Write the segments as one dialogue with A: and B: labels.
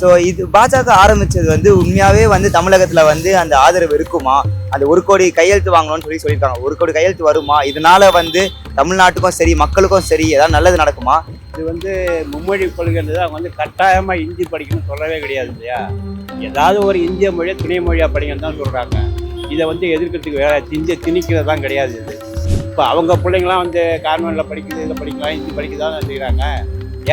A: So இது பாஜக ஆரம்பித்தது வந்து உண்மையாகவே வந்து தமிழகத்தில் வந்து அந்த ஆதரவு இருக்குமா? அந்த ஒரு கோடி கையெழுத்து வாங்கணும்னு சொல்லி சொல்லியிருக்காங்க. ஒரு கோடி கையெழுத்து வருமா? இதனால் வந்து தமிழ்நாட்டுக்கும் சரி மக்களுக்கும் சரி ஏதாவது நல்லது நடக்குமா?
B: இது வந்து மும்மொழி கொள்கைன்றது அவங்க வந்து கட்டாயமாக இந்தி படிக்கணும்னு சொல்லவே கிடையாது இல்லையா? ஏதாவது ஒரு இந்திய மொழியை துணை மொழியாக படிங்கன்னு தான் சொல்கிறாங்க இதை வந்து எதிர்க்கிறதுக்கு வேற திஞ்ச திணிக்கிறது தான் கிடையாது இது. இப்போ அவங்க பிள்ளைங்களாம் வந்து கான்வென்ட்டில் படிக்கிறது இதில் படிக்கலாம் இந்தி படிக்க தான் செய்கிறாங்க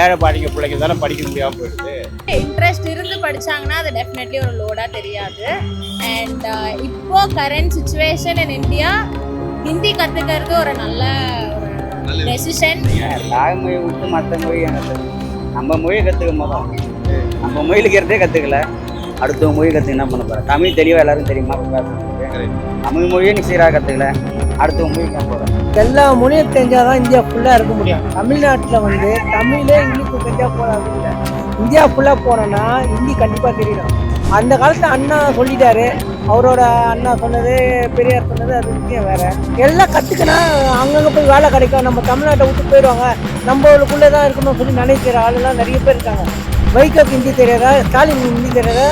B: ஏழை பாடிங்க பிள்ளைங்க தானே படிக்க முடியாமல் போயிடுது.
C: இன்ட்ரெஸ்ட் இருந்து படிச்சாங்கன்னா அது டெஃபினெட்லி ஒரு லோடா தெரியாது. அண்ட் இப்போ current situation in India Hindi கத்துக்கிறது ஒரு நல்ல ஒரு டெசிஷன்
D: தாய்மொழியை விட்டு மற்ற மொழி எனக்கு நம்ம மொழியை கற்றுக்க மாட்டோம் நம்ம மொழியில் இருக்கிறதே கற்றுக்கல அடுத்த மொழி கற்றுக்க என்ன பண்ண போகிறேன் தமிழ் தெளிவாக எல்லாரும் தெரியுமா? தமிழ் மொழியே நீ சீராக கற்றுக்கல அடுத்த நான் போகிறேன்
E: எல்லா மொழியும் தெரிஞ்சால் தான் இந்தியா ஃபுல்லாக இருக்க முடியும். தமிழ்நாட்டில் வந்து தமிழே இங்கிலீஷ் தெரிஞ்சால் போகிறாங்க இந்தியா ஃபுல்லாக போனோன்னா ஹிந்தி கண்டிப்பாக தெரியணும் அந்த காலத்தில் அண்ணா சொல்லிட்டாரு. அவரோட அண்ணா சொன்னது பெரியார் சொன்னது அது விஷயம் வேற. எல்லாம் கற்றுக்கினா அங்கங்கே போய் வேலை கிடைக்கும். நம்ம தமிழ்நாட்டை விட்டு போயிடுவாங்க. நம்மளுக்குள்ளே தான் இருக்கணும்னு சொல்லி நினைக்கிற ஆளுலாம் நிறைய பேர் இருக்காங்க. வைகப் ஹிந்தி தெரியாதா? ஸ்டாலின் ஹிந்தி தெரியாதா?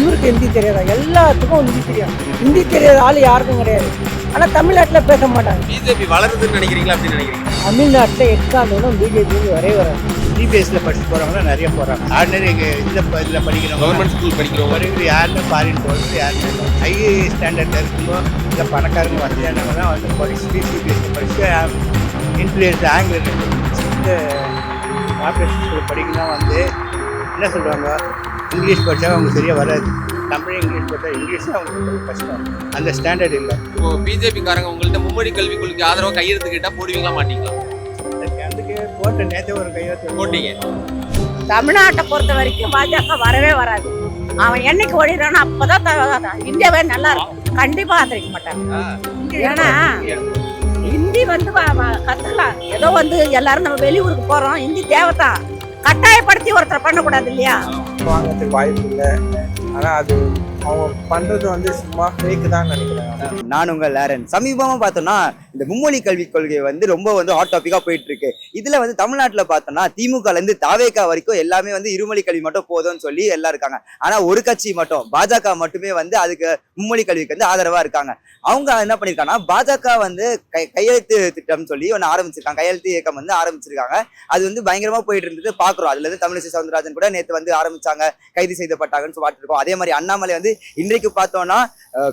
E: இவருக்கு ஹிந்தி தெரியாதா? எல்லாத்துக்கும் ஹிந்தி தெரியும். ஹிந்தி தெரியாத ஆள் யாருக்கும் கிடையாது. ஆனால் தமிழ்நாட்டில் பேச மாட்டாங்க.
F: பிஜேபி வளருதுன்னு நினைக்கிறீங்களா அப்படின்னு நினைக்கிறீங்க?
E: தமிழ்நாட்டில் எக்காந்தோடும் பிஜேபி வரே வராது
B: சிபிஎஸ்சியில் படிச்சு போகிறவங்க தான் நிறைய போகிறாங்க ஆர்டினரி இதில் இதில் படிக்கிறவங்க
F: கவர்மெண்ட் ஸ்கூல் படிக்கிறவங்க.
B: வருகிறது யாருமே ஃபாரின் போகிறது யாருமே ஹை ஸ்டாண்டர்டில் இருக்கும்போது இந்த பணக்காரங்க வசதியானவங்க தான் வந்து படிச்சு சிபிஎஸ்சி படிச்சு இன்ஃப்ளூயன்ஸ் ஆங்கில இந்த கார்பரேட் ஸ்கூல் படிக்கலாம் வந்து என்ன சொல்லுவாங்க இங்கிலீஷ் படித்தா அவங்க சரியாக வராது. தமிழ் இங்கிலீஷ் படித்தா இங்கிலீஷ் தான் அவங்களுக்கு கஷ்டம். அந்த ஸ்டாண்டர்ட் இல்லை.
F: இப்போ பிஜேபி காரங்க உங்கள்ட்ட மும்மொழி கல்விக் கொள்கைக்கு ஆதரவா கையெழுத்து கேட்டா போடுவீங்களா மாட்டீங்களா?
B: அதுக்கு போட்ட நேற்று ஒரு கையெழுத்து
F: போட்டீங்க.
G: தமிழ்நாட்டை பொறுத்த வரைக்கும் பாஜக வரவே வராது. அவன் என்னைக்கு ஓடிடுறானோ அப்பதான் இந்தியாவே நல்லா இருக்கும். கண்டிப்பா ஆதரிக்க மாட்டாங்க ஏன்னா ஹிந்தி வந்து கத்துக்கலாம். ஏதோ வந்து எல்லாரும் நம்ம வெளியூருக்கு போறோம். ஹிந்தி தேவைதான். கட்டாயப்படுத்தி ஒருத்தர் பண்ணக்கூடாது இல்லையா?
H: வாங்கிறதுக்கு வாய்ப்பு இல்லை. ஆனால் அது அவங்க பண்ணுறது வந்து சும்மா ஃபேக்கு தான் நினைக்கிறேன்.
A: நான் உங்கள் லேரன் சமீபமாக பார்த்தோம்னா இந்த மும்மொழி கல்விக் கொள்கை வந்து ரொம்ப வந்து ஹாட் டாப்பிக்காக போயிட்டுருக்கு இதுல வந்து தமிழ்நாட்டில் பார்த்தோம்னா திமுகல இருந்து தாவேக்கா வரைக்கும் எல்லாமே வந்து இருமொழி கல்வி மட்டும் போதும்னு சொல்லி எல்லாம் இருக்காங்க. ஆனா ஒரு கட்சி மட்டும் பாஜக மட்டுமே வந்து அதுக்கு மும்மொழி கல்விக்கு வந்து ஆதரவா இருக்காங்க. அவங்க என்ன பண்ணிருக்காங்கன்னா பாஜக வந்து கை கையெழுத்து திட்டம் சொல்லி ஒன்று ஆரம்பிச்சிருக்காங்க. கையெழுத்து இயக்கம் வந்து ஆரம்பிச்சிருக்காங்க. அது வந்து பயங்கரமா போயிட்டு இருந்தது பாக்குறோம். அதுல இருந்து தமிழிசை சவுந்தரராஜன் கூட நேற்று வந்து ஆரம்பிச்சாங்க கைது செய்யப்பட்டாங்கன்னு சொல்லி அதே மாதிரி அண்ணாமலை வந்து இன்றைக்கு பார்த்தோம்னா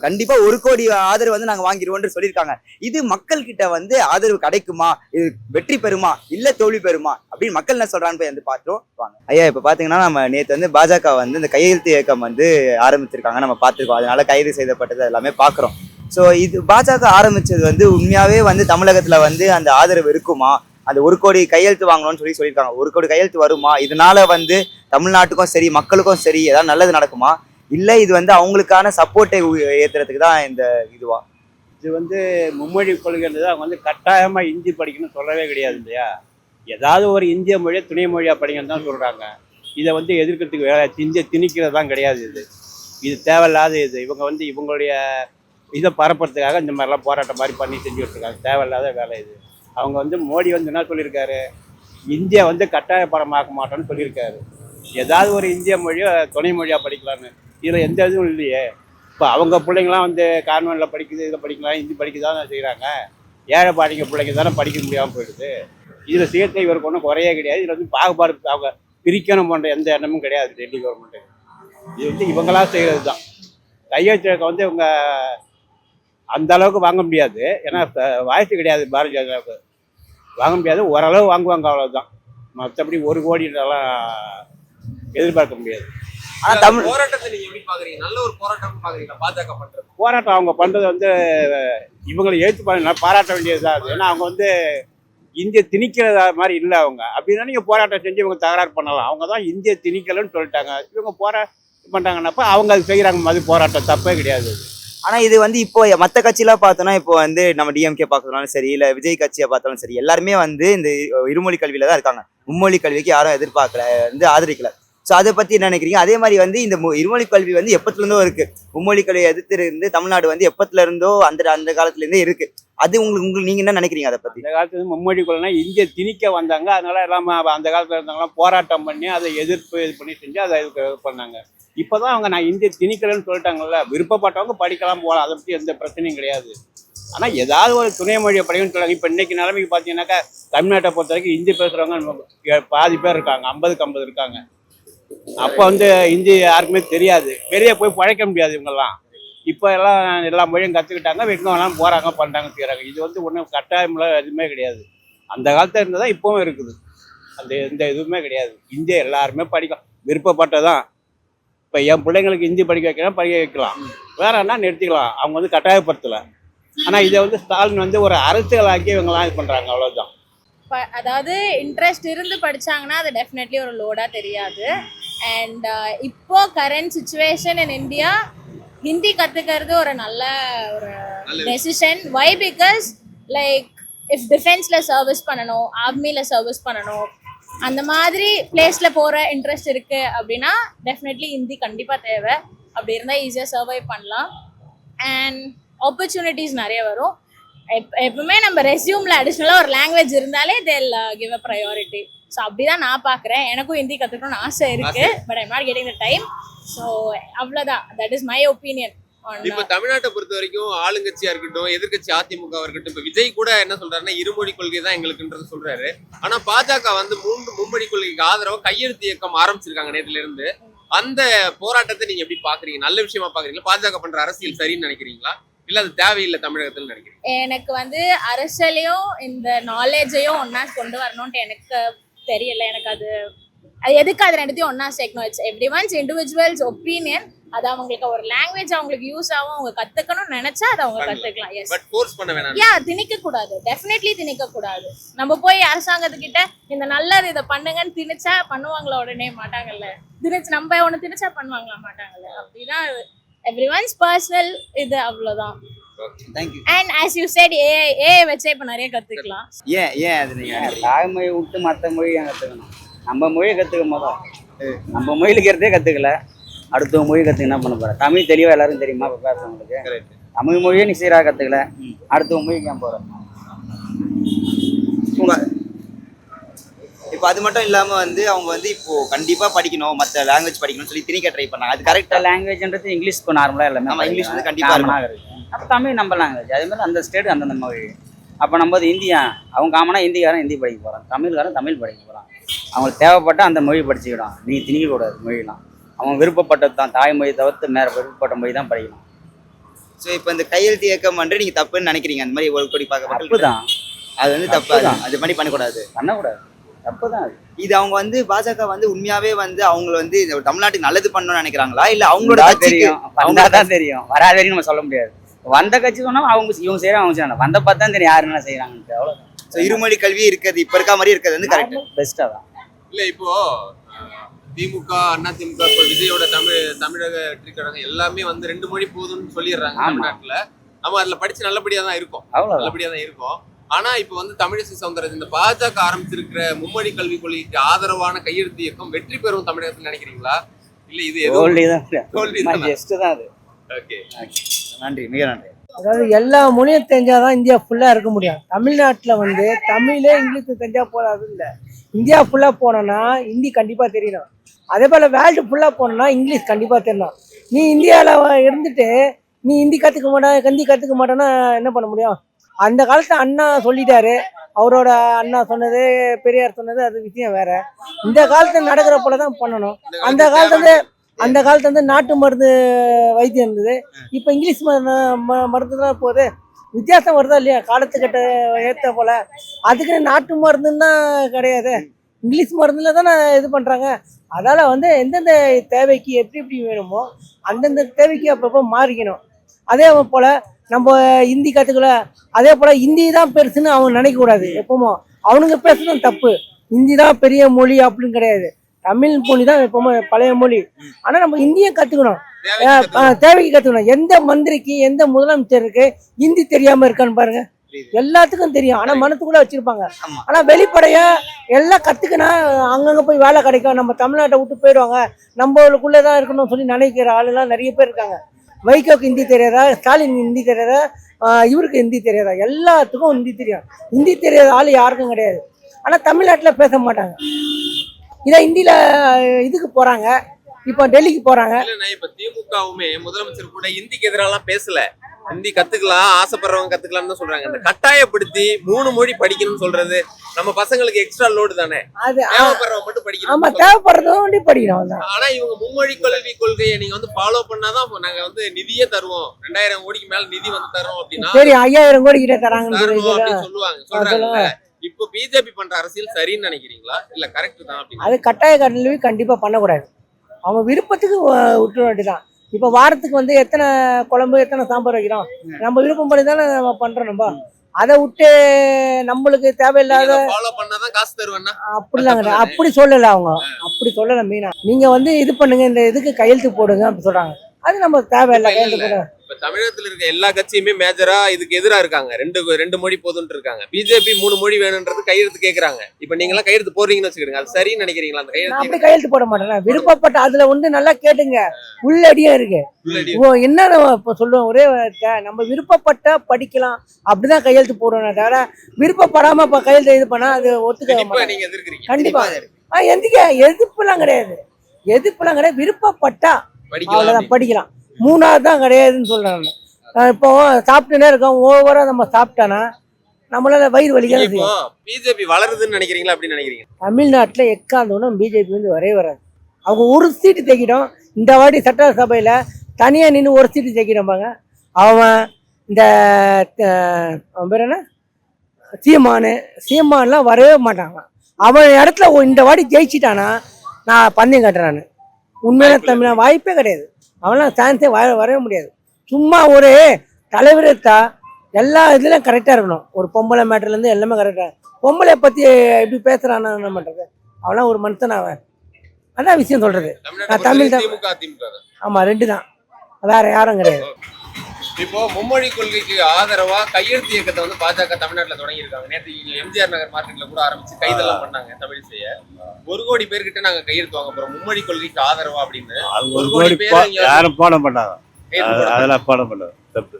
A: கண்டிப்பா ஒரு கோடி ஆதரவு வந்து நாங்க வாங்கிடுவோம்னு சொல்லியிருக்காங்க. இது மக்கள் கிட்ட வந்து ஆதரவு கிடைக்குமா? இது வெற்றி பெறுமா? இல்ல தோல்வி பெறுமா? அப்படின்னு மக்கள் என்ன சொல்றான்னு போய் வந்து பார்த்துருவோம் வாங்க. ஐயா இப்ப பாத்தீங்கன்னா நம்ம நேற்று வந்து பாஜக வந்து இந்த கையெழுத்து இயக்கம் வந்து ஆரம்பிச்சிருக்காங்க. நம்ம பார்த்துருக்கோம். அதனால கைது செய்யப்பட்டது எல்லாமே பாக்குறோம். ஸோ இது பாஜக ஆரம்பிச்சது வந்து உண்மையாவே வந்து தமிழகத்துல வந்து அந்த ஆதரவு இருக்குமா? அந்த ஒரு கோடி கையெழுத்து வாங்கணும்னு சொல்லி சொல்லியிருக்காங்க. ஒரு கோடி கையெழுத்து வருமா? இதனால வந்து தமிழ்நாட்டுக்கும் சரி மக்களுக்கும் சரி ஏதாவது நல்லது நடக்குமா? இல்லை இது வந்து அவங்களுக்கான சப்போர்ட்டை ஏற்றுறதுக்கு தான் இந்த இதுவா?
B: இது வந்து மும்மொழி கொள்கைன்றது அவங்க வந்து கட்டாயமாக இந்தி படிக்கணும்னு சொல்லவே கிடையாது இல்லையா? ஏதாவது ஒரு இந்திய மொழியை துணை மொழியாக படிங்கன்னு தான் சொல்கிறாங்க இதை வந்து எதிர்க்கிறதுக்கு வேலை இந்திய திணிக்கிறது தான் கிடையாது இது. இது தேவையில்லாத இது. இவங்க வந்து இவங்களுடைய இதை பரப்புறதுக்காக இந்த மாதிரிலாம் போராட்டம் மாதிரி பண்ணி செஞ்சுட்டு இருக்காங்க தேவையில்லாத வேலை இது. அவங்க வந்து மோடி வந்து என்ன சொல்லியிருக்காரு? இந்தியா வந்து கட்டாயப்படமாக்க மாட்டோம்னு சொல்லியிருக்காரு. ஏதாவது ஒரு இந்திய மொழியை துணை மொழியாக படிக்கலான்னு இதில் எந்த இதுவும் இல்லையே. இப்போ அவங்க பிள்ளைங்களாம் வந்து கான்வென்ட்டில் படிக்குது இதை படிக்கலாம் ஹிந்தி படிக்க தான் செய்கிறாங்க ஏழை பாடிங்க பிள்ளைங்க தானே படிக்க முடியாமல் போயிடுது. இதில் சேர்த்து இவருக்கு ஒன்றும் குறையே கிடையாது. இதில் வந்து பாகுபாடு அவங்க பிரிக்கணும் போன்ற எந்த எண்ணமும் கிடையாது டெல்லி கவர்மெண்ட்டு இது வந்து இவங்களா செய்கிறது தான் கையெழுத்து வந்து இவங்க அந்த அளவுக்கு வாங்க முடியாது. ஏன்னா இப்ப வாய்ப்பு கிடையாது பாரதிய ஜனதாவுக்கு வாங்க முடியாது. ஓரளவு வாங்குவாங்க அவ்வளோதான் மற்றபடி ஒரு கோடிலாம் எதிர்பார்க்க முடியாது.
A: ஆனா தமிழ்
F: போராட்டத்தை நீங்க எப்படி பாக்குறீங்க? நல்ல ஒரு போராட்டம் பாக்குறீங்களா? பாஜக பண்றது?
B: போராட்டம் அவங்க பண்றது வந்து இவங்களை எழுத்து பண்ண பாராட்ட வேண்டியதுதான் அது. ஏன்னா அவங்க வந்து இந்திய திணிக்கிறதா மாதிரி இல்லை அவங்க. அப்படின்னா நீங்க போராட்டம் செஞ்சு இவங்க தகராறு பண்ணலாம். அவங்க தான் இந்திய திணிக்கலன்னு சொல்லிட்டாங்க. இவங்க போராட்டம் பண்றாங்கன்னப்ப அவங்க அது செய்யறாங்க மாதிரி போராட்டம் தப்பே கிடையாது அது.
A: ஆனா இது வந்து இப்போ மத்த கட்சியெல்லாம் பார்த்தோம்னா இப்போ வந்து நம்ம டிஎம்கே பார்க்கறதுனாலும் சரி இல்ல விஜய் கட்சியை பார்த்தாலும் சரி எல்லாருமே வந்து இந்த இருமொழி கல்வியில தான் இருக்காங்க. மும்மொழி கல்விக்கு யாரும் எதிர்பார்க்கல வந்து ஆதரிக்கல. ஸோ அதை பற்றி என்ன நினைக்கிறீங்க? அதே மாதிரி வந்து இந்த இருமொழி கல்வி வந்து எப்பத்துலேருந்தோ இருக்குது மும்மொழி கல்வி எதிர்த்து இருந்து தமிழ்நாடு வந்து எப்பத்துலேருந்தோ அந்த அந்த காலத்துலேருந்தே இருக்குது அது உங்களுக்கு உங்களுக்கு நீங்கள் என்ன நினைக்கிறீங்க அதை பற்றி
B: இந்த காலத்துல மும்மொழி கொள்ளைனா இங்கே திணிக்க வந்தாங்க. அதனால எல்லாம் அந்த காலத்தில் இருந்தவங்களாம் போராட்டம் பண்ணி அதை எதிர்ப்பு இது பண்ணி செஞ்சு அதை இது பண்ணாங்க. இப்போ தான் அவங்க நான் இந்திய திணிக்கிறேன்னு சொல்லிட்டாங்கல்ல விருப்பப்பட்டவங்க படிக்கலாம் போகலாம். அதை பற்றி எந்த பிரச்சனையும் கிடையாது. ஆனால் ஏதாவது ஒரு துணை மொழியை படிக்கணும்னு சொல்லுவாங்க இப்போ இன்னைக்கு நிலைமைக்கு பார்த்தீங்கன்னாக்கா தமிழ்நாட்டை பொறுத்த வரைக்கும் ஹிந்தி பேசுகிறவங்க பாதி பேர் இருக்காங்க. ஐம்பதுக்கு ஐம்பது இருக்காங்க. அப்போ வந்து ஹிந்தி யாருக்குமே தெரியாது. வெளியே போய் பழைக்க முடியாது இவங்கெல்லாம். இப்போ எல்லாம் எல்லா மொழியும் கற்றுக்கிட்டாங்க எங்கே வேணாலும் போகிறாங்க பண்ணுறாங்க செய்கிறாங்க இது வந்து ஒன்றும் கட்டாயம்லாம் எதுவுமே கிடையாது. அந்த காலத்தில் இருந்ததா இப்போவும் இருக்குது. அந்த எந்த இதுவுமே கிடையாது. இந்தியா எல்லாருமே படிக்கலாம் விருப்பப்பட்டதான் இப்போ என் பிள்ளைங்களுக்கு ஹிந்தி படிக்க வைக்கலாம் படிக்க வைக்கலாம். வேறன்னா நிறுத்திக்கலாம். அவங்க வந்து கட்டாயப்படுத்தலை. ஆனால் இதை வந்து ஸ்டாலின் வந்து ஒரு அரசியலாக்கி இவங்கெல்லாம் இது பண்ணுறாங்க அவ்வளோதான்
C: ப- அதாவது இன்ட்ரெஸ்ட் இருந்து படிச்சாங்கன்னா அது டெஃபினெட்லி ஒரு லோடா தெரியாது. அண்ட் இப்போ current situation in India Hindi கத்துக்கிறது ஒரு நல்ல ஒரு decision why because like if டிஃபென்ஸ்ல service பண்ணணும் ஆர்மியில் சர்வீஸ் பண்ணணும் அந்த மாதிரி பிளேஸ்ல போற இன்ட்ரெஸ்ட் இருக்கு அப்படின்னா டெஃபினெட்லி ஹிந்தி கண்டிப்பா தேவை. அப்படி இருந்தா ஈஸியா சர்வை பண்ணலாம். அண்ட் ஆப்பர்ச்சுனிட்டிஸ் நிறைய வரும். எப் எப்பவுமே நம்ம ரெஸ்யூமில் அடிஷ்னலாக ஒரு லாங்குவேஜ் இருந்தாலே தேல் கிவ் அ ப்ரையாரிட்டி ஸோ அப்படிதான் நான் பார்க்குறேன். எனக்கும் ஹிந்தி கற்றுக்கணும்னு ஆசை இருக்கு. But I'm not getting the time so அவ்வளோதான் தட் இஸ் மை ஒப்பீனியன்
F: இப்ப தமிழ்நாட்டை பொறுத்த வரைக்கும் ஆளுங்கட்சியா இருக்கட்டும் எதிர்க்கட்சி அதிமுக இருக்கட்டும் இப்ப விஜய் கூட என்ன சொல்றாருன்னா இருமொழி கொள்கை தான் எங்களுக்குன்றது சொல்றாரு. ஆனா பாஜக வந்து மூன்று மும்மொழி கொள்கைக்கு ஆதரவா கையெழுத்து இயக்கம் ஆரம்பிச்சிருக்காங்க நேத்துல இருந்து அந்த போராட்டத்தை நீங்க எப்படி பாக்குறீங்க? நல்ல விஷயமா பாக்குறீங்களா? பாஜக பண்ற அரசியல் சரின்னு நினைக்கிறீங்களா? இல்ல அது தேவையில்லை தமிழகத்தில் நினைக்கிறீங்க
C: எனக்கு வந்து அரசியலையும் இந்த நாலேஜையும் ஒன்றா கொண்டு வரணும்ன்ட்டு எனக்கு தெரியல. எனக்கு அது அது எதுக்கு அது ரெண்டுத்தையும் ஒன்றா சேர்க்கணும்? It's everyone's individuals opinion அது அவங்களுக்கு ஒரு லாங்குவேஜ் அவங்களுக்கு யூஸ் ஆகும். அவங்க கற்றுக்கணும்னு நினச்சா அதை அவங்க. கற்றுக்கலாம் எஸ்
F: பட் ஃபோர்ஸ் பண்ண வேணாம்.
C: யா திணிக்க கூடாது டெஃபினெட்லி திணிக்க கூடாது நம்ம போய் அரசாங்கத்துக்கிட்ட இந்த நல்லது இதை பண்ணுங்கன்னு திணிச்சா பண்ணுவாங்களா உடனே? மாட்டாங்கல்ல. திணிச்சு நம்ம ஒன்று திணிச்சா பண்ணுவாங்களா? மாட்டாங்கல்ல. அப்படிதான் எவ்ரி ஒன்ஸ் பர்சனல் இது அவ்வளோதான் and as you said AI AI வச்சே இப்போ நிறைய கற்றுக்கலாம்
A: ஏன் ஏன் அது நீங்க நினைக்கிறீங்க?
D: தாய்மொழி விட்டு மற்ற மொழி ஏன் கற்றுக்கணும் நம்ம மொழியை கற்றுக்க முதல் நம்ம மொழியிலிக்கிறதே கற்றுக்கல அடுத்த மொழி கற்றுக்க என்ன பண்ண போகிறேன் தமிழ் தெளிவாக எல்லாரும் தெரியுமா இப்போ பேசுறவங்களுக்கு?
A: Correct.
D: தமிழ் மொழியே நீ சீராக கற்றுக்கல அடுத்த மொழிக்கு ஏன் போகிறேன்
A: உங்க- இப்போ அது மட்டும் இல்லாம வந்து அவங்க வந்து இப்போ கண்டிப்பா படிக்கணும் மத்த லாங்குவேஜ் படிக்கணும்னு சொல்லி திணிக்க ட்ரை பண்ணாங்க. அது கரெக்டா
D: மற்ற லாங்குவேஜ்ன்றது இங்கிலீஷ் இப்போ நார்மலாக எல்லாமே
A: ஆமா, இங்கிலீஷ் வந்து கண்டிப்பா இருக்கும்.
D: அப்போ தமிழ் நம்ம லாங்குவேஜ் அதே மாதிரி அந்த ஸ்டேட் அந்தந்த மொழி. அப்போ நம்ம அது இந்தியா அவங்க காமனாக ஹிந்திக்காரன் ஹிந்தி படிக்க போகிறான் தமிழ்காரன் தமிழ் படிக்க போகிறான் அவங்களுக்கு தேவைப்பட்ட அந்த மொழி படிச்சுக்கிடும் நீ திணிக்கக்கூடாது மொழிலாம் அவன் விருப்பப்பட்டது தான். தாய்மொழி தவிர்த்து மேலே விருப்பப்பட்ட மொழி தான் படிக்கணும்
A: ஸோ இப்போ இந்த கையெழுத்து இயக்கம் வந்து நீங்க தப்புன்னு நினைக்கிறீங்க. அந்த மாதிரி ஒரு கோடி பார்க்க
D: தப்பு தான்
A: அது வந்து தப்பு.
D: தப்புதான்.
A: அது மாதிரி பண்ணக்கூடாது.
D: பண்ணக்கூடாது. தப்பு தான்
A: இது அவங்க வந்து பாஜக வந்து உண்மையாவே வந்து அவங்க வந்து இந்த தமிழ்நாட்டுக்கு நல்லது பண்ணணும்னு நினைக்கிறாங்களா? இல்ல அவங்களோட
D: தெரியும். வந்தா தான் தெரியும். வராத வரைக்கும் நம்ம சொல்ல முடியாது. வந்த கட்சி சொன்னா அவங்க இவங்க செய்யறாங்க அவங்க செய்யறாங்க. வந்த பார்த்தா தான் தெரியும் யார் என்ன செய்யறாங்கன்ட்டு. அவ்வளோ
A: ஸோ இருமொழி கல்வி இருக்கிறது இப்ப இருக்க மாதிரி இருக்கிறது வந்து கரெக்ட்
D: பெஸ்ட்டாக தான்.
F: இல்ல இப்போ திமுக அண்ணா திமுக இப்போ விஜயோட தமிழ் தமிழக வெற்றி கழகம் எல்லாமே வந்து ரெண்டு மொழி போதும்னு சொல்லிடுறாங்க
D: ஆமா.
F: தமிழ்நாட்டுல. நம்ம அதுல படிச்சு நல்லபடியா தான் இருக்கும். நல்லபடியா தான் இருக்கும். ஆனா இப்போ வந்து தமிழிசை சவுந்தரராஜன் இந்த பாஜக ஆரம்பிச்சிருக்கிற மும்மொழி கல்விக் கொள்கைக்கு ஆதரவான கையெழுத்து இயக்கம் வெற்றி பெறும் தமிழகத்தில் நினைக்கிறீங்களா? இல்ல இது எதுவும்
D: தோல்வி தான்
F: தோல்வி தானா?
D: ஜஸ்ட் தான் அது.
F: ஓகே
A: நன்றி மிக நன்றி.
E: அதாவது எல்லா மொழியும் தெரிஞ்சாதான் இந்தியா ஃபுல்லாக இருக்க முடியும். தமிழ்நாட்டில் வந்து தமிழே இங்கிலீஷ் தெரிஞ்சா போதாது இல்லை. இந்தியா ஃபுல்லாக போனோன்னா ஹிந்தி கண்டிப்பாக தெரியணும் அதே போல் வேர்ல்டு ஃபுல்லாக போனோன்னா இங்கிலீஷ் கண்டிப்பாக தெரியணும் நீ இந்தியாவில் இருந்துட்டு நீ ஹிந்தி கற்றுக்க மாட்டேன் ஹிந்தி கற்றுக்க மாட்டேன்னா என்ன பண்ண முடியும்? அந்த காலத்தில் அண்ணா சொல்லிட்டாரு. அவரோட அண்ணா சொன்னது பெரியார் சொன்னது அது விஷயம் வேற. இந்த காலத்தில் நடக்கிற போல தான் பண்ணணும் அந்த காலத்துல அந்த காலத்துல வந்து நாட்டு மருந்து வைத்தியம் இருந்தது. இப்போ இங்கிலீஷ் மருந்து தான் போகுது. வித்தியாசம் வருதா இல்லையா? காலத்துக்கிட்ட ஏற்ற போல. அதுக்கு நாட்டு மருந்துன்னா கிடையாது. இங்கிலீஷ் மருந்துல தானே இது பண்ணுறாங்க அதால் வந்து எந்தெந்த தேவைக்கு எப்படி எப்படி வேணுமோ அந்தந்த தேவைக்கு அப்பப்போ மாறிக்கணும். அதே போல் நம்ம ஹிந்தி கற்றுக்கல அதே போல் ஹிந்தி தான் பெருசுன்னு அவன் நினைக்கக்கூடாது எப்பவுமோ அவனுங்க பேசுறது தப்பு. ஹிந்தி தான் பெரிய மொழி அப்படின்னு கிடையாது. தமிழ் மொழி தான் எப்பவுமே பழைய மொழி. ஆனால் நம்ம ஹிந்தியை கற்றுக்கணும்
F: தேவைக்கு
E: கற்றுக்கணும் எந்த மந்திரிக்கு எந்த முதலமைச்சருக்கு ஹிந்தி தெரியாமல் இருக்கான்னு பாருங்க. எல்லாத்துக்கும் தெரியும். ஆனா மனத்துக்குள்ள வச்சிருப்பாங்க. ஆனா வெளிப்படையா எல்லாம் கத்துக்கினா அங்கங்க போய் வேலை கிடைக்கும். நம்ம தமிழ்நாட்டை விட்டு போயிடுவாங்க. நம்மளுக்குள்ளே தான் இருக்கணும்னு சொல்லி நினைக்கிற ஆளுலாம் நிறைய பேர் இருக்காங்க. வைகோக்கு ஹிந்தி தெரியாதா? ஸ்டாலின் ஹிந்தி தெரியாதா? இவருக்கு ஹிந்தி தெரியாதா? எல்லாத்துக்கும் ஹிந்தி தெரியும். ஹிந்தி தெரியாத ஆள் யாருக்கும் கிடையாது. ஆனால் தமிழ்நாட்டில் பேச மாட்டாங்க. இதை ஹிந்தியில இதுக்கு போறாங்க. இப்போ டெல்லிக்கு போறாங்க.
F: இல்லைண்ணா இப்ப திமுகவுமே முதலமைச்சர் கூட ஹிந்திக்கு எதிராலாம் பேசலை. ஹிந்தி கத்துக்கலாம் ஆசைப்படுறவங்க கத்துக்கலாம்னு சொல்றாங்க. இந்த கட்டாயப்படுத்தி மூணு மொழி படிக்கணும்னு சொல்றது நம்ம பசங்களுக்கு எக்ஸ்ட்ரா லோடு தானே? தேவைப்படுறவங்க மட்டும்
E: ஆமா
F: படிக்கணும்
E: தேவைப்படுறதும் வேண்டி படிக்கணும்.
F: ஆனா இவங்க மும்மொழி கல்வி கொள்கையை நீங்க வந்து ஃபாலோ பண்ணாதான் நாங்க வந்து நிதியே தருவோம். ரெண்டாயிரம் கோடிக்கு மேல நிதி வந்து தரோம் அப்படின்னா
E: சரி ஐயாயிரம் கோடி கிட்ட
F: அப்படின்னு சொல்லுவாங்க. சொல்றாங்க. இப்போ பிஜேபி பண்ற அரசியல் சரின்னு நினைக்கிறீங்களா? இல்ல கரெக்ட் தான்
E: அது கட்டாய கல்வி கண்டிப்பா பண்ணக்கூடாது. அவங்க விருப்பத்துக்கு வ- விட்டுற வேண்டியதான் இப்போ வாரத்துக்கு வந்து எத்தனை குழம்பு எத்தனை சாம்பார் வைக்கிறோம்? நம்ம விருப்பம் பண்ணி தானே நம்ம பண்றோம் நம்ம. அதை விட்டு நம்மளுக்கு தேவையில்லாத கிடையாது அப்படி சொல்லல அவங்க. அப்படி சொல்லல மீனா. நீங்க வந்து இது பண்ணுங்க இந்த இதுக்கு கையெழுத்து போடுங்க அப்படி சொல்றாங்க. அது நம்ம தேவையில்லை
F: இப்ப தமிழகத்துல இருக்க எல்லா கட்சியுமே மேஜரா இதுக்கு எதிரா இருக்காங்க. ரெண்டு ரெண்டு மொழி போதும்னு இருக்காங்க. பிஜேபி மூணு மொழி வேணும்ன்றது கையெழுத்து கேக்குறாங்க. இப்ப நீங்க எல்லாம் கையெழுத்து போடுறீங்கன்னு வச்சுக்கிடுங்க. அது சரின்னு நினைக்கிறீங்களா அந்த கையெழுத்து?
E: அப்படி கையெழுத்து போட மாட்டேன். விருப்பப்பட்ட அதுல வந்து நல்லா கேட்டுங்க. உள்ளடியும் இருக்கு. என்ன இப்போ சொல்லுவோம் ஒரே நம்ம விருப்பப்பட்ட படிக்கலாம். அப்படிதான் கையெழுத்து போடுவோம் தவிர விருப்பப்படாம இப்போ கையெழுத்து இது பண்ணா அது ஒத்துக்க
F: நீங்க
E: கண்டிப்பா. ஆ எந்திக்க எதிர்ப்புலாம் கிடையாது. எதிர்ப்புலாம் கிடையாது. விருப்பப்பட்டா அவ்வளோதான் படிக்கலாம். மூணாவது தான் கிடையாதுன்னு சொல்றாங்க நான். இப்போ சாப்பிட்டுனே இருக்கோம் ஓவரா நம்ம சாப்பிட்டோன்னா நம்மளால வயிறு வலிக்க
F: நீங்க இப்போ பிஜேபி வளருதுன்னு நினைக்கிறீங்களா அப்படின்னு நினைக்கிறீங்க?
E: தமிழ்நாட்டில் எக்காந்தோனும் பிஜேபி வந்து வரவே வராது. அவங்க ஒரு சீட்டு தேக்கிட்டோம் இந்த வாட்டி சட்டசபையில் தனியாக நின்று ஒரு சீட்டு தேக்கிட்டோம்பாங்க அவன் இந்த பேர் என்ன? சீமானு சீமான்லாம் வரவே மாட்டாங்க. அவன் இடத்துல இந்த வாட்டி ஜெயிச்சிட்டானா நான் பந்தயம் கட்டுறான்னு
F: வாய்ப்பில்லை.
E: தமிழ் வாய்ப்பே கிடையாது. அவன்லாம் சான்ஸே வர வரவே முடியாது. சும்மா ஒரு தலைவர் எடுத்தா எல்லா இதுலையும் கரெக்டாக இருக்கணும். ஒரு பொம்பளை மேட்டர்லேருந்து எல்லாமே கரெக்டாக பொம்பளை பற்றி எப்படி பேசுகிறான்னு என்ன பண்ணுறது அவன்லாம் ஒரு மனுஷன் அவன். அதான் விஷயம் சொல்கிறது
F: தமிழ்நாட்டை
E: தமிழ் தான். ஆமாம் ரெண்டு தான். வேற யாரும் கிடையாது.
F: இப்போ மும்மொழி கொள்கைக்கு ஆதரவா கையெழுத்து இயக்கத்தை வந்து பாஜக தமிழ்நாட்டுல தொடங்கி இருக்காங்க நேற்று இங்க எம்ஜிஆர் நகர் மார்க்கெட்ல கூட ஆரம்பிச்சு கைதெல்லாம் பண்ணாங்க தமிழிசைய. ஒரு கோடி பேர்கிட்ட நாங்க கையெழுத்து வாங்க போறோம். மும்மொழி கொள்கைக்கு ஆதரவா அப்படின்னு.
B: அது
F: ஒரு கோடி பேர்
B: யாரும் போட மாட்டாங்க அதெல்லாம் போட மாட்டாங்க தப்பு.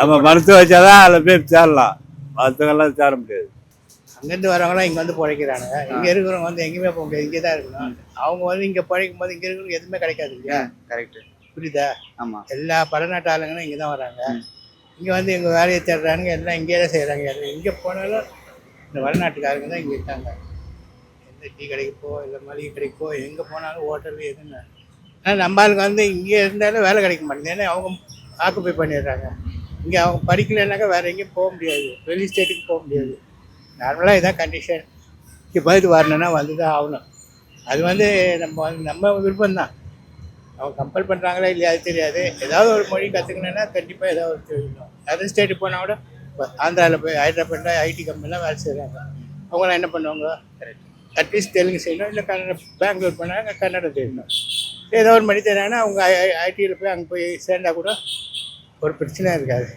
B: நம்ம மனசு வச்சாதான் அதில் போய் சேரலாம். மற்றவங்கெல்லாம் சேர முடியாது.
I: அங்கேருந்து வரவங்களாம் இங்கே வந்து பிழைக்கிறானுங்க. இங்கே இருக்கிறவங்க வந்து எங்கேயுமே போக முடியாது. இங்கே தான் இருக்கணும் அவங்க வந்து இங்கே பிழைக்கும் போது இங்கே இருக்கிறவங்க எதுவுமே கிடைக்காது இல்லையா?
A: கரெக்ட்
I: புரியுதா?
A: ஆமா.
I: எல்லா பலநாட்டு ஆளுங்களும் இங்கே தான் வராங்க இங்கே வந்து எங்கள் வேலையை தேடுறானுங்க எல்லாம் இங்கே தான் செய்கிறாங்க இங்கே போனாலும் இந்த வடநாட்டுக்காரங்க தான் இங்கே இருக்காங்க. எந்த டீ கடைக்கு போ இல்லை மளிகை கடைக்கு போ எங்கே போனாலும் ஹோட்டலு எதுன்னு ஆனால் நம்ம ஆளுங்க வந்து இங்கே இருந்தாலும் வேலை கிடைக்க மாட்டேங்குது. ஏன்னா அவங்க ஆக்குப்பை பண்ணிடுறாங்க. இங்கே அவங்க படிக்கலைன்னாக்கா வேறு எங்கேயும் போக முடியாது. வெளி ஸ்டேட்டுக்கு போக முடியாது. நார்மலாக இதான் கண்டிஷன் இங்கே பதில் வரணும்னா வந்து தான் ஆகணும். அது வந்து நம்ம வந்து நம்ம விருப்பம் தான் அவங்க கம்பல் பண்ணுறாங்களா இல்லையா அது தெரியாது. ஏதாவது ஒரு மொழி கற்றுக்கணுன்னா கண்டிப்பாக ஏதாவது ஒரு தெரியும் அதர் ஸ்டேட்டு போனால் கூட இப்போ ஆந்திராவில் போய் ஹைதராபாத்தில் ஐடி கம்பெனிலாம் வேலை செய்கிறாங்க அவங்களாம் என்ன பண்ணுவாங்க? அட்லீஸ்ட் தெலுங்கு செய்யணும் இல்லை கன்னடம் பெங்களூர் போனாங்க கன்னடம் தெரியணும் ஏதோ ஒரு மொழி தெரியாங்கன்னா அவங்க ஐடியில் போய் அங்கே போய் சேர்ந்தா கூட ஒரு பிரச்சனை இருக்காது.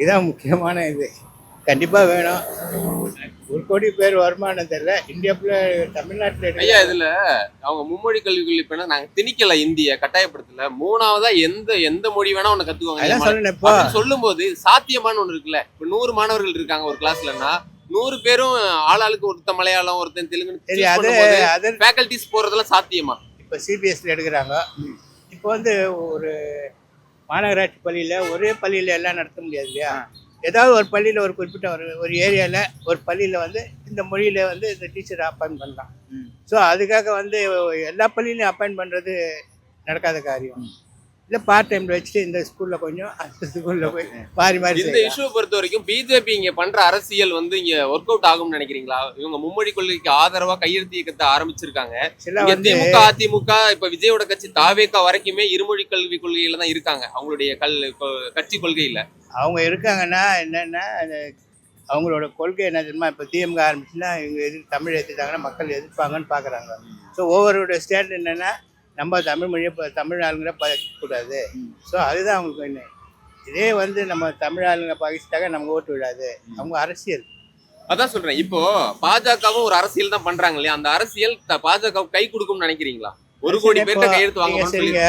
I: இதுதான் முக்கியமான இது. கண்டிப்பாக வேணும். ஒரு கோடி பேர் வருமானம் தெரியல. இந்தியாவுக்குள்ள தமிழ்நாட்டில்
F: ஐயா இதுல அவங்க மும்மொழி கல்விகள் இப்ப என்ன நாங்க திணிக்கல இந்திய கட்டாயப்படுத்தல. மூணாவதா எந்த எந்த மொழி வேணா?
I: சொல்லணும் இப்போ.
F: அப்படின்னு சொல்லும்போது சாத்தியமான ஒண்ணு இருக்குல்ல. இப்ப நூறு மாணவர்கள் இருக்காங்க ஒரு கிளாஸ்லன்னா நூறு பேரும் ஆளாளுக்கு ஒருத்தன் மலையாளம் ஒருத்தன்
I: சரி அது
F: தெலுங்கு
I: அது
F: ஃபேக்கல்டிஸ் போறதெல்லாம் சாத்தியமா?
I: இப்போ சிபிஎஸ்சியில் எடுக்கிறாங்க. இப்போ வந்து ஒரு மாநகராட்சி பள்ளியில் ஒரே பள்ளியில் எல்லாம் நடத்த முடியாது இல்லையா? ஏதாவது ஒரு பள்ளியில் ஒரு குறிப்பிட்ட ஒரு ஒரு ஏரியாவில் ஒரு பள்ளியில் வந்து இந்த மொழியில் வந்து இந்த டீச்சர் அப்பாயின்ட் பண்ணலாம். ஸோ அதுக்காக வந்து எல்லா பள்ளியிலையும் அப்பாயின்ட் பண்ணுறது நடக்காத காரியம். இல்லை பார்ட் டைமில் வச்சுட்டு இந்த ஸ்கூலில் கொஞ்சம் அந்த ஸ்கூலில் போய் மாறி மாறி
F: இந்த. இஷ்யூ பொறுத்த வரைக்கும் பிஜேபி இங்க பண்ற அரசியல் வந்து இங்க ஒர்க் அவுட் ஆகும்னு நினைக்கிறீங்களா? இவங்க மும்மொழி கொள்கைக்கு ஆதரவா கையெழுத்து இயக்கத்தை ஆரம்பிச்சிருக்காங்க. திமுக அதிமுக இப்ப விஜயோட கட்சி தாவேக்கா வரைக்குமே இருமொழி கல்வி கொள்கையில தான் இருக்காங்க அவங்களுடைய கல் கட்சி கொள்கையில.
I: அவங்க இருக்காங்கன்னா என்னென்னா அவங்களோட கொள்கை என்ன தெரியுமா? இப்போ திமுக ஆரம்பிச்சுன்னா இவங்க எதிர் தமிழ் எடுத்துட்டாங்கன்னா மக்கள் எதிர்ப்பாங்கன்னு பார்க்குறாங்க ஸோ ஒவ்வொருடைய ஸ்டேட் என்னென்னா நம்ம தமிழ் மொழியை இப்போ தமிழ் ஆளுங்களை பழக்கக்கூடாது ஸோ அதுதான் அவங்களுக்கு என்ன இதே வந்து நம்ம தமிழ் ஆளுங்க பகிச்சிட்டாக்க நமக்கு ஓட்டு விடாது. அவங்க அரசியல்.
F: அதான் சொல்றேன். இப்போ பாஜகவும் ஒரு அரசியல் தான் பண்றாங்க இல்லையா? அந்த அரசியல் பாஜகவுக்கு கை கொடுக்கும்னு நினைக்கிறீங்களா? ஒரு கோடி பேர்ட்ட கையெழுத்து வாங்க
I: சரிங்க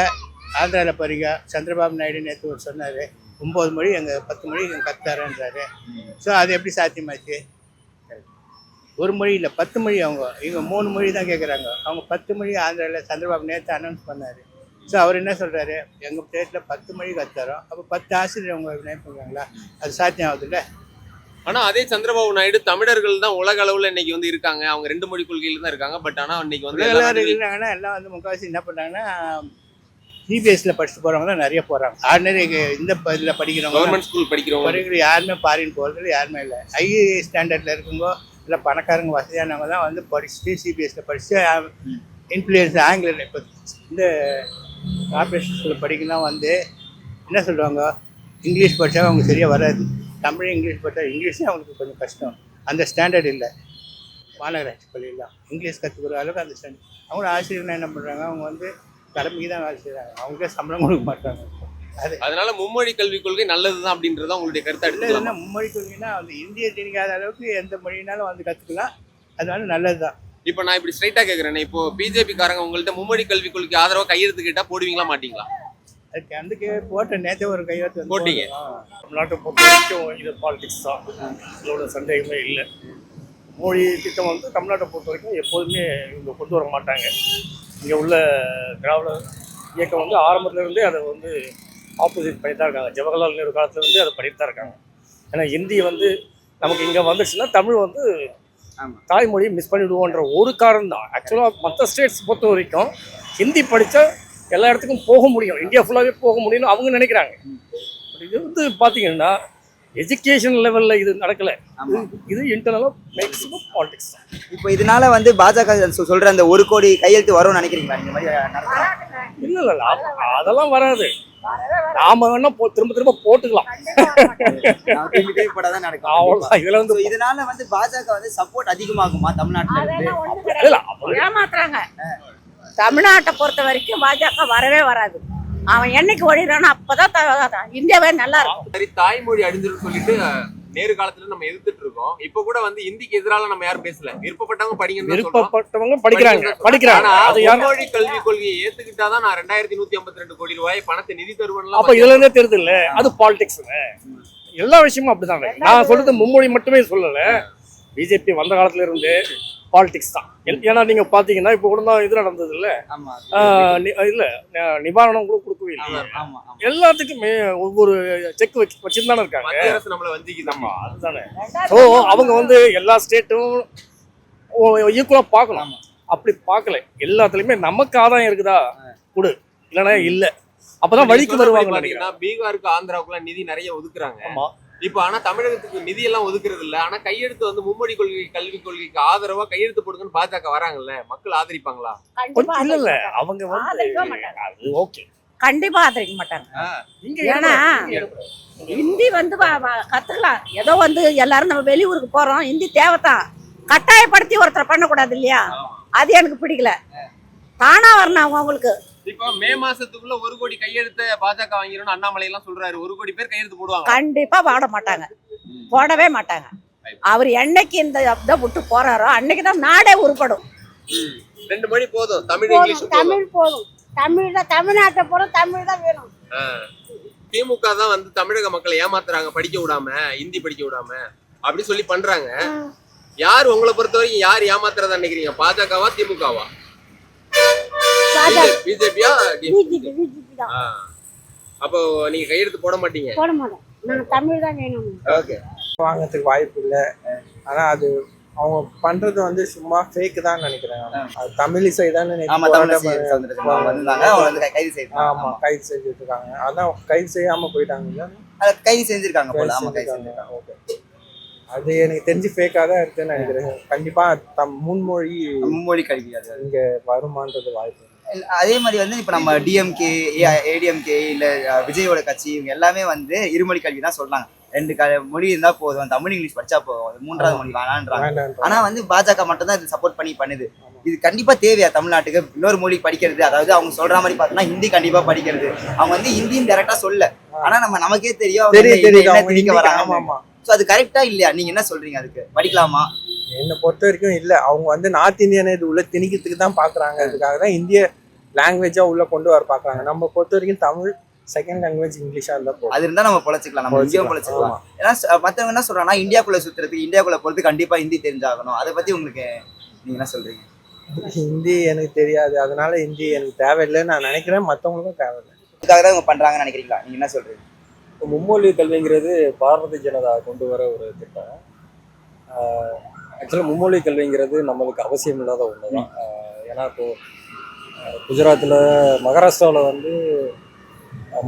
I: ஆந்திராவில் பாருங்க. சந்திரபாபு நாயுடு நேற்று ஒரு சொன்னார். ஒம்பது மொழி எங்கள் பத்து மொழி எங்கள் கத்தாரன்றாரு. ஸோ அது எப்படி சாத்தியமாச்சு? ஒரு மொழி இல்லை பத்து மொழி அவங்க இவங்க மூணு மொழி தான் கேட்குறாங்க அவங்க பத்து மொழி ஆந்திராவில் சந்திரபாபு நேற்று அனௌன்ஸ் பண்ணார். ஸோ அவர் என்ன சொல்கிறாரு எங்கள் ஸ்டேட்டில் பத்து மொழி கத்துறோம். அப்போ பத்து ஆசிரியர் அவங்க நினைப்பாங்களா அது சாத்தியம் ஆகுதுல்ல
F: ஆனா அதே சந்திரபாபு நாயுடு தமிழர்கள் தான் உலக அளவுல இன்னைக்கு வந்து இருக்காங்க. அவங்க ரெண்டு மொழி கொள்கையில தான் இருக்காங்க. பட் ஆனா இன்னைக்கு வந்து எல்லா
I: எல்லாரும்
F: நாடுகளிலும்
I: இருக்கிறாங்கன்னா எல்லாம் வந்து முக்கால்வாசி என்ன பண்ணாங்கன்னா சிபிஎஸ்சியில் படிச்சுட்டு போகிறவங்க தான் நிறைய போகிறாங்க ஆர்டினரி இந்த இதில் படிக்கிறவங்க
F: கவர்மெண்ட் ஸ்கூல் படிக்கிறவங்க.
I: படிக்கிற யாருமே ஃபாரின் போகிறது யாருமே இல்லை. ஹை ஸ்டாண்டர்டில் இருக்குங்கோ இல்லை பணக்காரங்க வசதியானவங்க தான் வந்து படிச்சுட்டு சிபிஎஸ்சியில் படிச்சுட்டு இன்ஃப்ளூயன்ஸ் ஆங்கிலில் இப்போ இந்த கார்பரேஷன் ஸ்கூலில் படிக்கலாம் வந்து என்ன சொல்லுவாங்க? இங்கிலீஷ் படித்தா அவங்க சரியாக வராது. தமிழ் இங்கிலீஷ் படித்தா இங்கிலீஷே அவங்களுக்கு கொஞ்சம் கஷ்டம். அந்த ஸ்டாண்டர்ட் இல்லை. மாநகராட்சி பள்ளியெல்லாம். இங்கிலீஷ் கற்றுக்கிற அளவுக்கு அந்த ஸ்டாண்டர்ட் அவங்க ஆசிரியர்னா என்ன பண்ணுறாங்க அவங்க வந்து கடமைக்கு தான் வேலை செய்கிறாங்க அவங்களுக்கே சம்பளம் கொடுக்க மாட்டாங்க.
F: அதனால மும்மொழி கல்விக் கொள்கை நல்லதுதான் அப்படின்றத உங்களுடைய கருத்தை எடுத்துக்கலாம்.
I: மும்மொழி கொள்கைன்னா வந்து இந்திய தெரியாத அளவுக்கு எந்த மொழினாலும் வந்து கத்துக்கலாம். அதனால நல்லதுதான்.
F: இப்போ நான் இப்படி ஸ்ட்ரைட்டா கேக்குறேன் இப்போ பிஜேபி காரங்க உங்கள்ட்ட மும்மொழி கல்விக் கொள்கைக்கு ஆதரவா கையெழுத்து கேட்டா போடுவீங்களா மாட்டீங்களா?
I: அதுக்கு அதுக்கு போட்ட நேற்று ஒரு கையெழுத்து
F: போட்டீங்க.
J: தமிழ்நாட்டை பொறுத்த வரைக்கும் இது பாலிடிக்ஸ் தான். இதோட சந்தேகமே இல்லை. மொழி திட்டம் வந்து தமிழ்நாட்டை பொறுத்த வரைக்கும் எப்போதுமே இவங்க கொண்டு வர மாட்டாங்க. இங்கே உள்ள திராவிட இயக்கம் வந்து ஆரம்பத்துலேருந்தே அதை வந்து ஆப்போசிட் பண்ணிட்டு தான் இருக்காங்க. ஜவஹர்லால் நேரு காலத்துல இருந்தே அதை பண்ணிட்டு தான் இருக்காங்க. ஏன்னா ஹிந்தி வந்து நமக்கு இங்கே வந்துச்சுன்னா தமிழ் வந்து. தாய்மொழியை மிஸ் பண்ணிடுவோன்ற ஒரு காரணம் தான். ஆக்சுவலாக மற்ற ஸ்டேட்ஸ் பொறுத்த வரைக்கும் ஹிந்தி படித்தா எல்லா இடத்துக்கும் போக முடியும். இந்தியா ஃபுல்லாகவே போக முடியும்னு அவங்க நினைக்கிறாங்க. பட் இது வந்து பார்த்தீங்கன்னா எஜுகேஷன் லெவலில் இது நடக்கலை. இது இன்டர்னலாக மேக்ஸிமம் பாலிடிக்ஸ் தான்
A: இப்போ இதனால வந்து பாஜக சொ- சொல்ற அந்த ஒரு கோடி கையெழுத்து வரும்னு நினைக்கிறீங்களா? இந்த மாதிரி?
J: இல்லை இல்லை அதெல்லாம் வராது. நாம வேணா போ திரும்ப திரும்ப போட்டுக்கலாம். அவ்வளோதான் இதில் வந்து
A: இதனால வந்து பாஜக வந்து சப்போர்ட் அதிகமாகுமா தமிழ்நாட்டுல
G: ஏமாத்துறாங்க. தமிழ்நாட்டை பொறுத்த வரைக்கும் பாஜக வரவே வராது. அவன் என்னைக்கு ஒழிறானோ அப்பதான் இந்தியாவே நல்லா இருக்கும்.
F: சரி தாய்மொழி அழிஞ்சிரும் சொல்லிட்டு நேரு காலத்துல நம்ம எதிர்த்துட்டு இருக்கோம். இப்ப கூட வந்து இந்திக்கு எதிரால நம்ம யாரும் பேசல. விருப்பப்பட்டவங்க சொல்றோம்.
J: விருப்பப்பட்டவங்க படிக்கிறாங்க. படிக்கிறாங்க.
F: ஆனா மும்மொழி கல்விக் கொள்கையை ஏத்துக்கிட்டாதான் நான் ரெண்டாயிரத்தி நூத்தி ஐம்பத்தி ரெண்டு கோடி ரூபாய் பணத்தை நிதி தருவேன்லாம்
J: அப்ப இதுல இருந்தே தெரியுது இல்ல அது பாலிடிக்ஸ்ங்க எல்லா விஷயமும் அப்படிதாங்க நான் சொல்றது மும்மொழி மட்டுமே சொல்லல. பிஜேபி வந்த காலத்துல இருந்து பாலிடிக்ஸ் தான். ஏன்னா நீங்க பாத்தீங்கன்னா இப்ப கூட தான் இது நடந்தது இல்ல இல்ல நிவாரணம் கூட கொடுக்கவே இல்லை எல்லாத்துக்குமே ஒவ்வொரு செக் வச்சு வச்சுருந்தானே இருக்காங்க.
F: நம்மள
J: ஆமா அதுதானே. ஸோ அவங்க வந்து எல்லா ஸ்டேட்டும் ஈக்குவலா பார்க்கணும். அப்படி பார்க்கல. எல்லாத்துலயுமே நமக்கு ஆதாயம் இருக்குதா? கொடு. இல்லைன்னா இல்ல. அப்பதான் வழிக்கு வருவாங்க
F: பீகாருக்கு ஆந்திராவுக்குலாம் நிதி நிறைய ஒதுக்குறாங்க.
J: ஆமா.
F: இப்போ ஆனா தமிழகத்துக்கு நிதி எல்லாம் ஒதுக்குறது இல்ல. ஆனா கையெழுத்து வந்து மும்மொழி கொள்கை கல்விக் கொள்கைக்கு ஆதரவா கையெழுத்து போடுங்கன்னு பாஜக வராங்கல்ல? மக்கள் ஆதரிப்பாங்களா?
J: இல்ல இல்ல. அவங்க வந்து ஓகே.
G: கண்டிப்பா ஆதரிக்க மாட்டாங்க.
J: இங்க
G: ஏன்னா ஹிந்தி வந்து கத்துக்கலாம். ஏதோ வந்து எல்லாரும் நம்ம வெளியூருக்கு போறோம். ஹிந்தி தேவைதான் கட்டாயப்படுத்தி ஒருத்தர் பண்ணக்கூடாது இல்லையா? அது எனக்கு பிடிக்கல. தானா வரணும் அவங்க அவங்களுக்கு.
F: இப்போ மே மாசத்துக்குள்ள ஒரு கோடி கையெழுத்த பாஜக வாங்கிடணும் அண்ணாமலை எல்லாம் சொல்றாரு. ஒரு கோடி பேர் கையெழுத்து போடுவாங்க.
G: கண்டிப்பா போட மாட்டாங்க. போடவே மாட்டாங்க. அவர் என்னைக்கு இந்த இதை விட்டு போறாரோ அன்னைக்கு தான் நாடே உருப்படும்.
F: ரெண்டு மணி போதும். தமிழ் இங்கிலீஷ்
K: தமிழ் போதும். தமிழ் தான் தமிழ்நாட்டை போற தமிழ் தான் வேணும்.
F: திமுக தான் வந்து தமிழக மக்களை ஏமாத்துறாங்க படிக்க விடாம ஹிந்தி படிக்க விடாம. அப்படி சொல்லி பண்றாங்க. யார் உங்களை பொறுத்த வரைக்கும் யார் ஏமாத்துறதா நினைக்கிறீங்க? பாஜகவா திமுகவா? பிஜேபியா?
K: பிஜேபி பிஜேபி தான்.
F: அப்போ நீங்க கையெழுத்து போட மாட்டீங்க?
K: போட மாட்டோம். நாங்கள் தமிழ் தான் வேணும்.
A: ஓகே.
H: வாங்கறதுக்கு வாய்ப்பு இல்லை. ஆனா அது அவங்க பண்றது வந்து சும்மா ஃபேக் தான் நினைக்கிறேன் நான். அது தமிழ் இசை தானே
A: ஆமா தமிழ் சவுந்தரராஜன் வந்தாங்க அவங்க வந்து கை- கைது
H: ஆமா கைது செஞ்சுட்டு இருக்காங்க அதான் கைது செய்யாம போயிட்டாங்க.
A: கைது செஞ்சிருக்காங்க போல.
H: கைது
A: ஆமா கைது
H: செஞ்சிருக்காங்க.
A: செஞ்சிருக்காங்க.
H: ஓகே. அது எனக்கு தெரிஞ்சு ஃபேக்காக தான் இருக்குன்னு நினைக்கிறேன். கண்டிப்பா தம் முன்மொழி
A: மும்மொழி கல்வி அது.
H: இங்க வருமானது வாய்ப்பு
A: அதே மாதிரி வந்து இப்ப நம்ம டிஎம்கே ஏடிஎம்கே இல்ல விஜயோட கட்சி இவங்க எல்லாமே வந்து இருமொழி கல்வி தான் சொல்றாங்க. ரெண்டு க மொழி இருந்தா போதும். தமிழ் இங்கிலீஷ் படிச்சா போதும். மூன்றாவது மொழி வேணான்றாங்க. ஆனா வந்து பாஜக மட்டும் தான் இது சப்போர்ட் பண்ணி பண்ணுது. இது கண்டிப்பா தேவையா தமிழ்நாட்டுக்கு? இன்னொரு மொழி படிக்கிறது. அதாவது அவங்க சொல்ற மாதிரி பார்த்தோம்னா ஹிந்தி கண்டிப்பா படிக்கிறது. அவங்க வந்து ஹிந்தின்னு டேரக்டா சொல்ல. ஆனா நம்ம நமக்கே தெரியும் திணிக்க வராங்க சோ அது கரெக்டா இல்லையா? நீங்க என்ன சொல்றீங்க அதுக்கு? படிக்கலாமா?
H: என்னை பொறுத்த வரைக்கும் இல்ல. அவங்க வந்து நார்த் இந்தியனை இது உள்ள திணிக்கிறதுக்கு தான் பாக்குறாங்க. அதுக்காக தான் இந்திய லாங்குவேஜா உள்ள கொண்டு வர பாக்குறாங்க. நம்ம பொறுத்த வரைக்கும் தமிழ் செகண்ட் லாங்குவேஜ் இங்கிலீஷா இருந்தா போதும்.
A: அது இருந்தா நம்ம பொழைச்சிக்கலாம். நம்ம இங்கேயும் பொழைச்சிக்கலாம். ஏன்னா மத்தவங்க என்ன சொல்றாங்கன்னா இந்தியாக்குள்ள சுத்துறதுக்கு இந்தியாக்குள்ள போறது கண்டிப்பா ஹிந்தி தெரிஞ்சாகணும். அதை பத்தி உங்களுக்கு நீங்க என்ன சொல்றீங்க?
H: ஹிந்தி எனக்கு தெரியாது. அதனால ஹிந்தி எனக்கு தேவையில்லைன்னு நான் நினைக்கிறேன். மத்தவங்களுக்கும் தேவையில்லை.
A: இதுக்காக தான் இவங்க பண்றாங்கன்னு நினைக்கிறீங்களா? நீங்க என்ன சொல்றீங்க?
L: இப்போ மும்மொழி கல்விங்கிறது பாரதிய ஜனதா கொண்டு வர ஒரு திட்டம். ஆக்சுவலாக மும்மொழி கல்விங்கிறது நம்மளுக்கு அவசியம் இல்லாத ஒன்று தான் ஏன்னா இப்போ குஜராத்தில் மகாராஷ்டிராவில் வந்து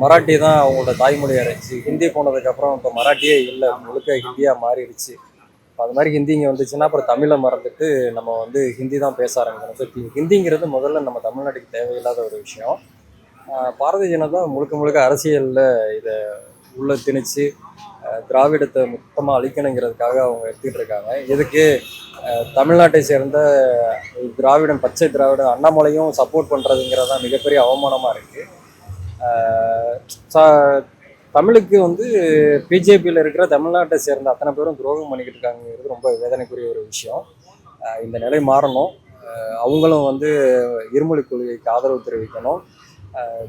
L: மராட்டி தான் அவங்களோட தாய்மொழியாக இருந்துச்சு ஹிந்தி போனதுக்கப்புறம் இப்போ மராட்டியே இல்லை. முழுக்க ஹிந்தியாக மாறிடுச்சு. இப்போ அது மாதிரி ஹிந்தி இங்கே வந்துச்சுன்னா அப்புறம் தமிழை மறந்துட்டு நம்ம வந்து ஹிந்தி தான் பேச ஆரம்பிக்கணும். ஸோ இப்போ ஹிந்திங்கிறது முதல்ல நம்ம தமிழ்நாட்டுக்கு தேவையில்லாத ஒரு விஷயம். பாரதிய ஜனதா முழுக்க முழுக்க அரசியலில் இதை உள்ள திணிச்சு திராவிடத்தை மொத்தமாக அழிக்கணுங்கிறதுக்காக அவங்க எடுத்துக்கிட்டு இருக்காங்க. இதுக்கு தமிழ்நாட்டை சேர்ந்த திராவிடன் பச்சை திராவிடம் அண்ணாமலையும் சப்போர்ட் பண்ணுறதுங்கிறது தான் மிகப்பெரிய அவமானமாக இருக்குது தமிழுக்கு வந்து பிஜேபியில் இருக்கிற தமிழ்நாட்டை சேர்ந்த அத்தனை பேரும் துரோகம் பண்ணிக்கிட்டு இருக்காங்கிறது ரொம்ப வேதனைக்குரிய ஒரு விஷயம். இந்த நிலை மாறணும். அவங்களும் வந்து இருமொழி கொள்கைக்கு ஆதரவு தெரிவிக்கணும்.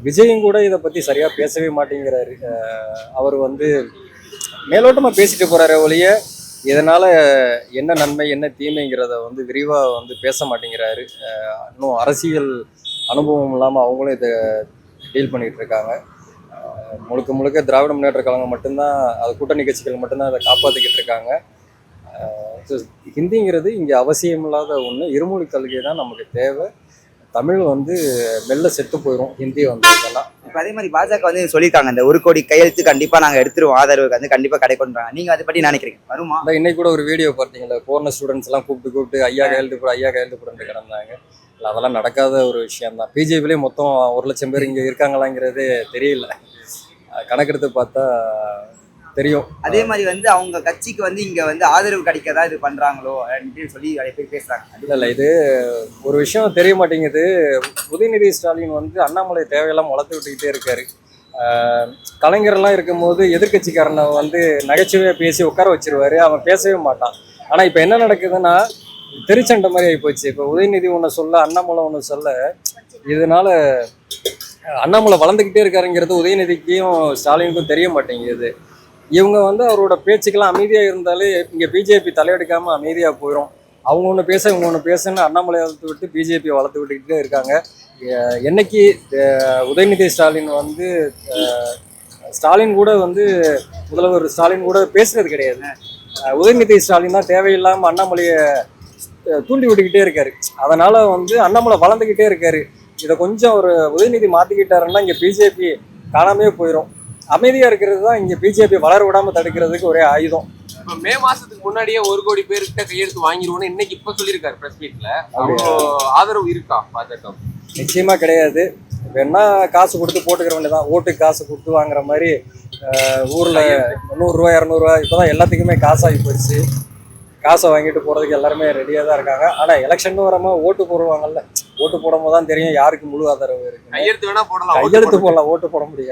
L: விஜயும் கூட இதை பற்றி சரியாக பேசவே மாட்டேங்கிறாரு. அவர் வந்து மேலோட்டமாக பேசிட்டு போகிறாரு ஒழிய இதனால் என்ன நன்மை என்ன தீமைங்கிறத வந்து விரிவாக வந்து பேச மாட்டேங்கிறாரு. இன்னும் அரசியல் அனுபவம் இல்லாமல் அவங்களும் இதை டீல் பண்ணிகிட்டு இருக்காங்க. முழுக்க முழுக்க திராவிட முன்னேற்ற கழகம் மட்டும்தான் அது கூட்டணி கட்சிகள் மட்டும்தான் அதை காப்பாற்றிக்கிட்டு இருக்காங்க. ஹிந்திங்கிறது இங்கே அவசியமில்லாத ஒன்று இருமொழி கல்வி தான் நமக்கு தேவை. தமிழ் வந்து மெல்ல செத்து போயிடும் ஹிந்தி வந்து இதெல்லாம்.
A: இப்ப அதே மாதிரி பாஜக வந்து சொல்லியிருக்காங்க இந்த ஒரு கோடி கையெழுத்து கண்டிப்பா நாங்க எடுத்துருவோம் ஆதரவுக்கு வந்து கண்டிப்பா கிடைக்கும்ன்றாங்க நீங்க அதை பத்தி நினைக்கிறீங்க? வருமா?
L: அதான் இன்னைக்கு கூட ஒரு வீடியோ பார்த்தீங்களா போன ஸ்டூடெண்ட்ஸ் எல்லாம் கூப்பிட்டு கூப்பிட்டு ஐயா கையெழுத்து போட ஐயா கையெழுத்து போட்டு கிடந்தாங்க. இல்ல, அதெல்லாம் நடக்காத ஒரு விஷயம் தான் பிஜேபிலே மொத்தம் ஒரு லட்சம் பேர் இங்கே இருக்காங்களாங்கிறதே தெரியல. கணக்கெடுத்து பார்த்தா தெரியும்.
A: அதே மாதிரி வந்து அவங்க கட்சிக்கு வந்து இங்க வந்து ஆதரவு கிடைக்கதா இது பண்றாங்களோ அப்படின்னு சொல்லி நிறைய பேர் பேசுறாங்க.
L: இல்லை இல்லை இது ஒரு விஷயம் தெரிய மாட்டேங்குது. உதயநிதி ஸ்டாலின் வந்து அண்ணாமலை தேவையெல்லாம் வளர்த்து விட்டுக்கிட்டே இருக்காரு. ஆஹ் கலைஞரெல்லாம் இருக்கும்போது எதிர்க்கட்சிக்காரனை வந்து நகைச்சுவையாக பேசி உட்கார வச்சிருவாரு. அவன் பேசவே மாட்டான். ஆனால் இப்போ என்ன நடக்குதுன்னா திருச்சண்டை மாதிரி ஆகிப்போச்சு இப்போ உதயநிதி ஒன்று சொல்ல அண்ணாமலை ஒன்று சொல்ல இதனால அண்ணாமலை வளர்ந்துக்கிட்டே இருக்காருங்கிறது உதயநிதிக்கும் ஸ்டாலினுக்கும் தெரிய மாட்டேங்குது. இவங்க வந்து அவரோட பேச்சுக்கெல்லாம் அமைதியாக இருந்தாலே இங்கே பிஜேபி தலையெடுக்காமல் அமைதியாக போயிடும் அவங்க ஒன்று பேச இவங்க ஒன்று பேசுன்னு அண்ணாமலை வளர்த்து விட்டு பிஜேபி வளர்த்து விட்டுக்கிட்டே இருக்காங்க. என்னைக்கு உதயநிதி ஸ்டாலின் வந்து ஸ்டாலின் கூட வந்து முதல்வர் ஸ்டாலின் கூட பேசுறது கிடையாது. உதயநிதி ஸ்டாலின் தான் தேவையில்லாமல் அண்ணாமலையை தூண்டி விட்டுக்கிட்டே இருக்காரு. அதனால வந்து அண்ணாமலை வளர்ந்துக்கிட்டே இருக்காரு. இதை கொஞ்சம் ஒரு உதயநிதி மாற்றிக்கிட்டாருன்னா இங்கே பிஜேபி காணாமே போயிடும் அமைதியாக இருக்கிறது தான் இங்கே பிஜேபி வளர விடாமல் தடுக்கிறதுக்கு ஒரே ஆயுதம்.
F: இப்ப மே மாசத்துக்கு முன்னாடியே ஒரு கோடி பேர்கிட்ட கையெழுத்து வாங்கிடுவோம்னு இன்னைக்கு இப்ப சொல்லியிருக்காரு பிரஸ் மீட்ல ஆதரவு இருக்கா பாஜக?
L: நிச்சயமா கிடையாது. வேணா காசு கொடுத்து போட்டுக்கிற வேண்டியதான் ஓட்டுக்கு காசு கொடுத்து வாங்குற மாதிரி ஊர்ல நூறுரூவா இரநூறுவா இப்போதான் எல்லாத்துக்குமே காசாகி போச்சு காசை வாங்கிட்டு போறதுக்கு எல்லாருமே ரெடியாக தான் இருக்காங்க. ஆனா எலெக்ஷன் வரமா ஓட்டு போடுவாங்கல்ல. ஓட்டு போடும்போது தான் தெரியும் யாருக்கு முழு ஆதரவு இருக்கு.
F: கையெழுத்து வேணா போடலாம்
L: கையெழுத்து போடலாம் ஓட்டு போட முடியாது.